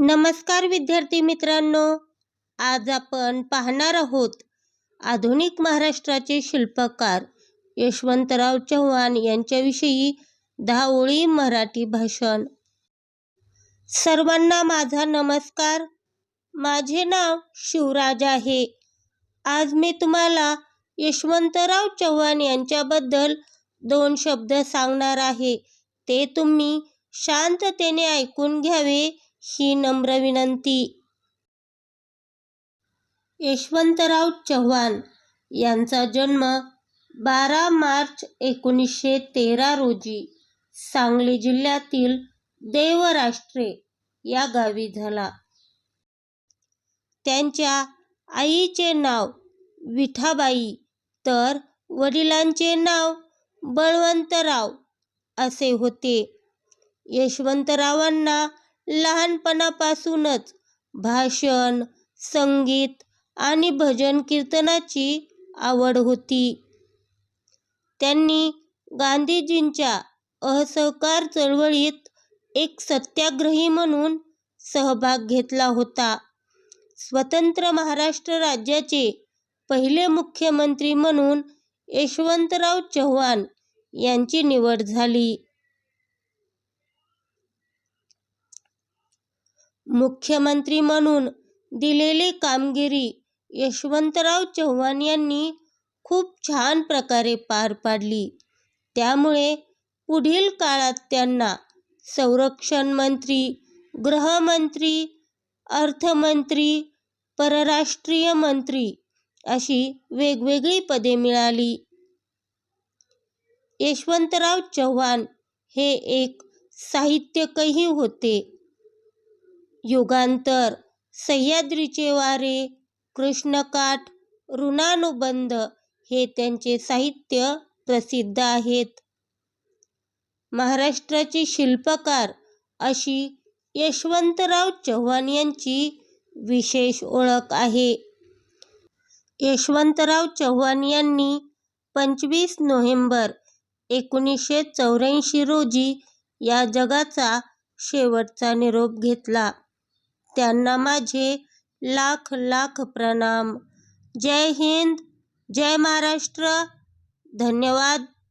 नमस्कार विद्यार्थी मित्रांनो आज आपण पाहणार आहोत आधुनिक महाराष्ट्राचे शिल्पकार यशवंतराव चव्हाण यांच्याविषयी दहा ओळी मराठी भाषण. सर्वांना माझा नमस्कार. माझे नाव शिवराज आहे. आज मी तुम्हाला यशवंतराव चव्हाण यांच्याबद्दल दोन शब्द सांगणार आहे. ते तुम्ही शांततेने ऐकून घ्यावे. ही नम्र विनंती. यशवंतराव चव्हाण यांचा जन्म बारा मार्च एकोणीसशे तेरा रोजी सांगली जिल्ह्यातील देवराष्ट्रे या गावी झाला. त्यांच्या आईचे नाव विठाबाई तर वडिलांचे नाव बळवंतराव असे होते. यशवंतरावांना लहानपणापासूनच भाषण संगीत आणि भजन कीर्तनाची आवड होती. त्यांनी गांधीजींच्या असहकार चळवळीत एक सत्याग्रही म्हणून सहभाग घेतला होता. स्वतंत्र महाराष्ट्र राज्याचे पहिले मुख्यमंत्री म्हणून यशवंतराव चव्हाण यांची निवड झाली. मुख्यमंत्री म्हणून दिलेली कामगिरी यशवंतराव चव्हाण यांनी खूप छान प्रकारे पार पाडली. त्यामुळे पुढील काळात त्यांना संरक्षण मंत्री गृहमंत्री अर्थमंत्री परराष्ट्रीय मंत्री अशी वेगवेगळी पदे मिळाली. यशवंतराव चव्हाण हे एक साहित्यिकही होते. युगांतर. सह्याद्रीचे वारे कृष्णकाठ ऋणानुबंध हे त्यांचे साहित्य प्रसिद्ध आहेत. महाराष्ट्राचे शिल्पकार अशी यशवंतराव चव्हाण यांची विशेष ओळख आहे. यशवंतराव चव्हाण यांनी पंचवीस नोव्हेंबर एकोणीसशे चौऱ्याऐंशी रोजी या जगाचा शेवटचा निरोप घेतला. त्यांना माझे लाख लाख प्रणाम. जय हिंद जय महाराष्ट्र. धन्यवाद.